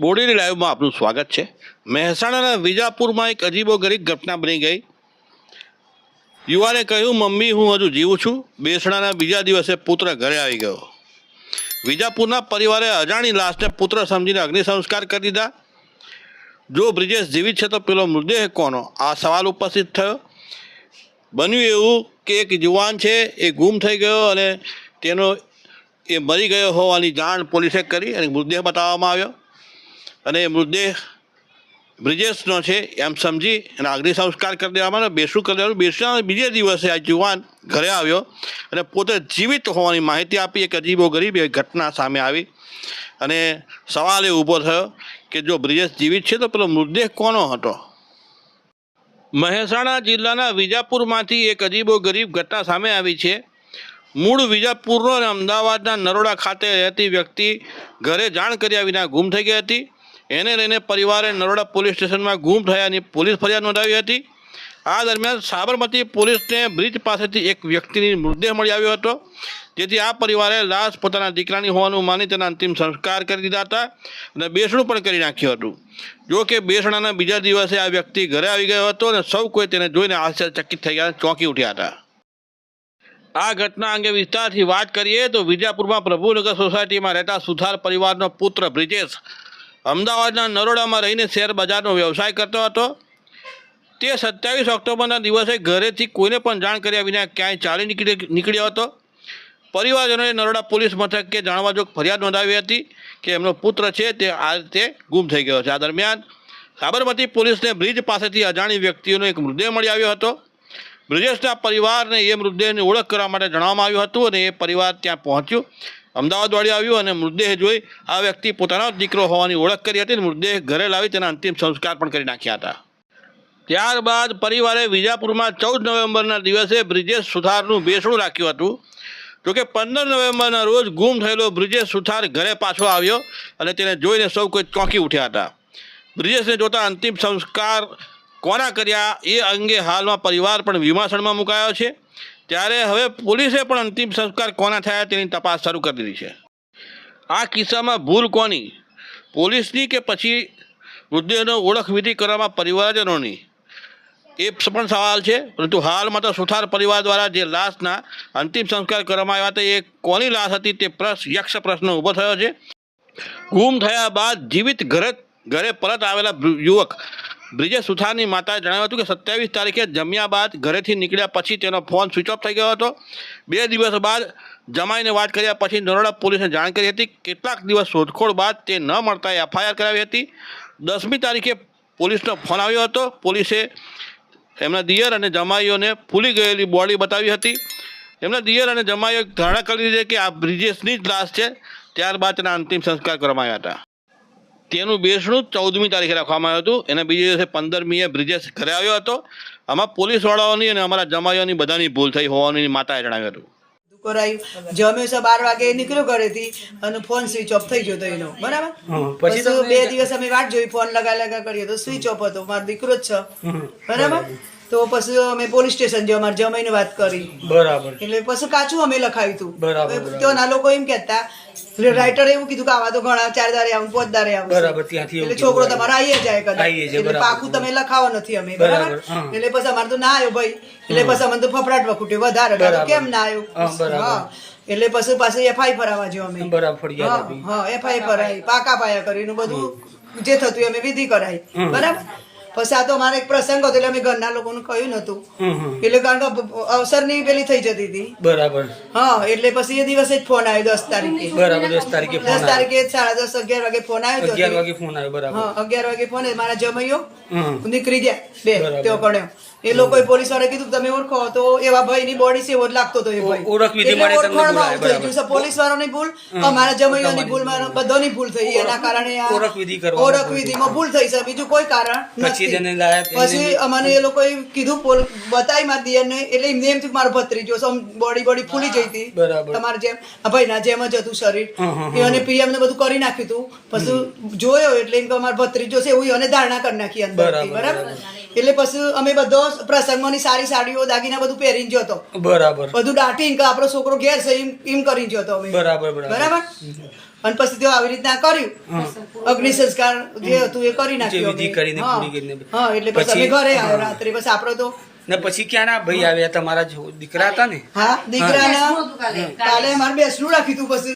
બોડેલી લાઈવમાં આપનું સ્વાગત છે. મહેસાણાના વિજાપુરમાં એક અજીબો ગરીબ ઘટના બની ગઈ. યુવાને કહ્યું, મમ્મી, હું હજુ જીવું છું. બેસણાના બીજા દિવસે પુત્ર ઘરે આવી ગયો. વિજાપુરના પરિવારે અજાણી લાશને પુત્ર સમજીને અગ્નિ સંસ્કાર કરી દીધા. જો બ્રિજેશ જીવિત છે તો પેલો મૃતદેહ કોનો? આ સવાલ ઉપસ્થિત થયો. બન્યું એવું કે એક યુવાન છે, એ ગુમ થઈ ગયો અને તેનો એ મરી ગયો હોવાની જાણ પોલીસે કરી અને મૃતદેહ બતાવવામાં આવ્યો. અને મૃતદેહ બ્રિજેશનો છે, એમ સમજી અને અગ્નિ સંસ્કાર કરી દેવામાં આવ્યો, બેસું કરી દેવાનું. બેસના બીજે દિવસે આ યુવાન ઘરે આવ્યો અને પોતે જીવિત હોવાની માહિતી આપી. એક અજીબો ગરીબ એ ઘટના સામે આવી અને સવાલ એ ઊભો થયો કે જો બ્રિજેશ જીવિત છે તો પેલો મૃતદેહ કોનો હતો? મહેસાણા જિલ્લાના વિજાપુરમાંથી એક અજીબો ગરીબ ઘટના સામે આવી છે. મૂળ વિજાપુરનો અને અમદાવાદના નરોડા ખાતે રહેતી વ્યક્તિ ઘરે જાણ કર્યા વિના ગુમ થઈ ગઈ હતી. એને લઈને પરિવારે નરોડા પોલીસ સ્ટેશનમાં ગુમ થયાની પોલીસ ફરિયાદ નોંધાવી હતી. આ દરમિયાન સાબરમતી પોલીસને બ્રિજ પાસેથી એક વ્યક્તિની મૃતદેહ મળી આવ્યો હતો. જેથી આ પરિવારે લાશ પોતાના દીકરાની હોવાનું માની તેના અંતિમ સંસ્કાર કરી દીધા હતા અને બેસણું પણ કરી નાખ્યું હતું. જો કે બેસણાના બીજા દિવસે આ વ્યક્તિ ઘરે આવી ગયો હતો અને સૌ કોઈ તેને જોઈને આશ્ચર્યચકિત થઈ ગયા ચોંકી ઉઠ્યા હતા. આ ઘટના અંગે વિસ્તારથી વાત કરીએ તો વિજાપુરમાં પ્રભુનગર સોસાયટીમાં રહેતા સુથાર પરિવારનો પુત્ર બ્રિજેશ અમદાવાદના નરોડામાં રહીને શેર બજારનો વ્યવસાય કરતો હતો. તે સત્યાવીસ ઓક્ટોબરના દિવસે ઘરેથી કોઈને પણ જાણ કર્યા વિના ક્યાંય ચાલી નીકળી નીકળ્યો હતો. પરિવારજનોએ નરોડા પોલીસ મથકે જાણવા જો ફરિયાદ નોંધાવી હતી કે એમનો પુત્ર છે તે આ રીતે ગુમ થઈ ગયો છે. આ દરમિયાન સાબરમતી પોલીસને બ્રિજ પાસેથી અજાણી વ્યક્તિઓનો એક મૃતદેહ મળી આવ્યો હતો. બ્રિજેશના પરિવારને એ મૃતદેહની ઓળખ કરવા માટે જણાવવામાં આવ્યું હતું અને એ પરિવાર ત્યાં પહોંચ્યું. અમદાવાદ વાળી આવ્યું અને મૃતદેહ જોઈ આ વ્યક્તિ પોતાનો દીકરો હોવાની ઓળખ કરી હતી અને મૃતદેહ ઘરે લાવી તેના અંતિમ સંસ્કાર પણ કરી નાખ્યા હતા. ત્યારબાદ પરિવારે વિજાપુરમાં ચૌદ નવેમ્બરના દિવસે બ્રિજેશ સુથારનું બેસણું રાખ્યું હતું. જોકે પંદર નવેમ્બરના રોજ ગુમ થયેલો બ્રિજેશ સુથાર ઘરે પાછો આવ્યો અને તેને જોઈને સૌ કોઈ ચોંકી ઉઠ્યા હતા. બ્રિજેશને જોતા અંતિમ સંસ્કાર કોના કર્યા એ અંગે હાલમાં પરિવાર પણ વિમાસણમાં મુકાયો છે. ત્યારે હવે પોલીસે પણ અંતિમ સંસ્કાર કોના થયા તેની તપાસ શરૂ કરી દીધી છે. આ કિસ્સામાં ભૂલ કોની? પોલીસની કે પછી મૃતદેહનો ઓળખ વિધિ કરવામાં પરિવારજનોની? એ પણ સવાલ છે, પરંતુ હાલમાં તો સુથાર પરિવાર દ્વારા જે લાશના અંતિમ સંસ્કાર કરવામાં આવ્યા હતા, એ કોની લાશ હતી તે પ્રશ્ન યક્ષ પ્રશ્ન ઊભો થયો છે. ગુમ થયા બાદ જીવિત ઘરે ઘરે પરત આવેલા યુવક બ્રિજેશ સુથારની માતાએ જણાવ્યું હતું કે સત્યાવીસ તારીખે જમ્યા બાદ ઘરેથી નીકળ્યા પછી તેનો ફોન સ્વિચ ઓફ થઈ ગયો હતો. બે દિવસ બાદ જમાઈને વાત કર્યા પછી નરોડા પોલીસને જાણ કરી હતી. કેટલાક દિવસ શોધખોળ બાદ તે ન મળતા એફઆઈઆર કરાવી હતી. દસમી તારીખે પોલીસનો ફોન આવ્યો હતો. પોલીસે એમના દિયર અને જમાઈઓને ફૂલી ગયેલી બોડી બતાવી હતી. એમના દિયર અને જમાઈઓ ધારણા કરી દીધી કે આ બ્રિજેશની જ લાશ છે. ત્યારબાદ તેના અંતિમ સંસ્કાર કરવામાં આવ્યા હતા. તેનું બેસણું ચૌદમી તારીખે રાખવામાં આવ્યું હતું. એના બીજા દિવસે પંદરમીએ બ્રિજેશ ઘરે આવ્યો હતો. આમાં પોલીસવાળાઓની અને અમારા જમાઈઓની બધાની ભૂલ થઈ હોવાની માતાએ જણાવ્યું હતું. કરાયું. જમ્યો છે બાર વાગે નીકળ્યો ઘરેથી અને ફોન સ્વિચ ઓફ થઈ ગયો તો એનો. બરાબર? પછી પછી તો બે દિવસ અમે વાટ જોઈ ફોન લગા લગા કરીએ તો સ્વિચ ઓફ હતો. મારો દીકરો જ છે. બરાબર. તો પછી અમે પોલીસ સ્ટેશન જો અમારે જમાઈને વાત કરી. બરાબર. એટલે પછી કાચું અમે લખાવ્યું હતું. બરાબર, ત્યાંના લોકો એમ કહેતા રાઇટરે એવું કીધું કે આવા તો ઘણા ચાર દારે આવું પાંચ દારે આવું. બરાબર, ત્યાંથી એટલે છોકરો તમારો આવીએ જાય કદાચ. એટલે પાકું તમે લખાવો નથી અમે બરાબર, એટલે પછી અમારે તો ના આવ્યો ભાઈ. એટલે પછી અમને તો ફફડાટ વખૂટ્યો વધારે. કેમ ના આવ્યો? હા, એટલે પછી પાછી એફઆઈ ફરાવા જો અમે. બરાબર હા એફઆઈ ફરાઈ પાકા પાયા કરીને બધું જે થતું અમે વિધિ કરાઈ. બરાબર? પછી આ તો મારે એક પ્રસંગ હતો એટલે અમે ઘરના લોકોને કહ્યું નતું. એટલે કારણ કે અવસરની પેલી થઈ જતી હતી. બરાબર. હા એટલે પછી એ દિવસે જ ફોન આવ્યો દસ તારીખે. બરાબર દસ તારીખે દસ તારીખે સાડા દસ અગિયાર વાગે ફોન આવ્યો અગિયાર વાગે ફોન આવ્યો બરાબર. હા અગિયાર વાગે ફોન. મારા જમૈયો. નીકળી ગયા બે તેઓ કણ્યો એ લોકોએ પોલીસવાળા કીધું તમે ઓળખો તો એવા ભાઈ ની બોડી છે એવો જ લાગતો હતો એ ભાઈ. ઓળખવી ઓળખ વિધિ તમને પોલીસ વાળાની ભૂલ અમારા જમૈયાની ભૂલ મારા બધાની ભૂલ થઈ. એના કારણે આ ઓળખ વિધિ કરવામાં ભૂલ થઈ. વિધિમાં ભૂલ થઈ છે. બીજું કોઈ કારણ પછી નથી. જેને લાયા પછી અમને એ લોકોએ કીધું પોલ- બતાવી મારા દિયરને એટલે એમને એમ થયું મારો ભત્રીજો સમ બોડી બોડી ફૂલી જઈ હતી. તમારે જેમ ભાઈ ના જેમ જ હતું શરીર. અને પીએમ ને બધું કરી નાખ્યું હતું. પછી જોયો એટલે એમ કે મારો ભત્રીજો છે એવું એને ધારણા કરી નાખી બરાબર, બરાબર. એટલે પછી અમે બધો પ્રસંગોની સારી સાડીઓ દાગીના બધું પહેરીને ગયો હતો બરાબર. બધું દાટીને કે આપણો છોકરો ઘેર છે એમ એમ કરીને ગયો હતો અમે. બરાબર બરાબર. બરાબર? અને પછી તેઓ આવી રીતના કર્યું. અગ્નિ સંસ્કાર જે હતું એ કરી નાખ્યું વિધિ કરીને હા. પૂરી કરીને. હા એટલે પછી અમે ઘરે આવ્યા રાત્રે. પછી આપણો તો ને પછી ક્યાં ના ભાઈ આવ્યા? તમારા દીકરા હતા ને? હા દીકરાના કાલે મારે બેસણું રાખ્યું હતું પછી.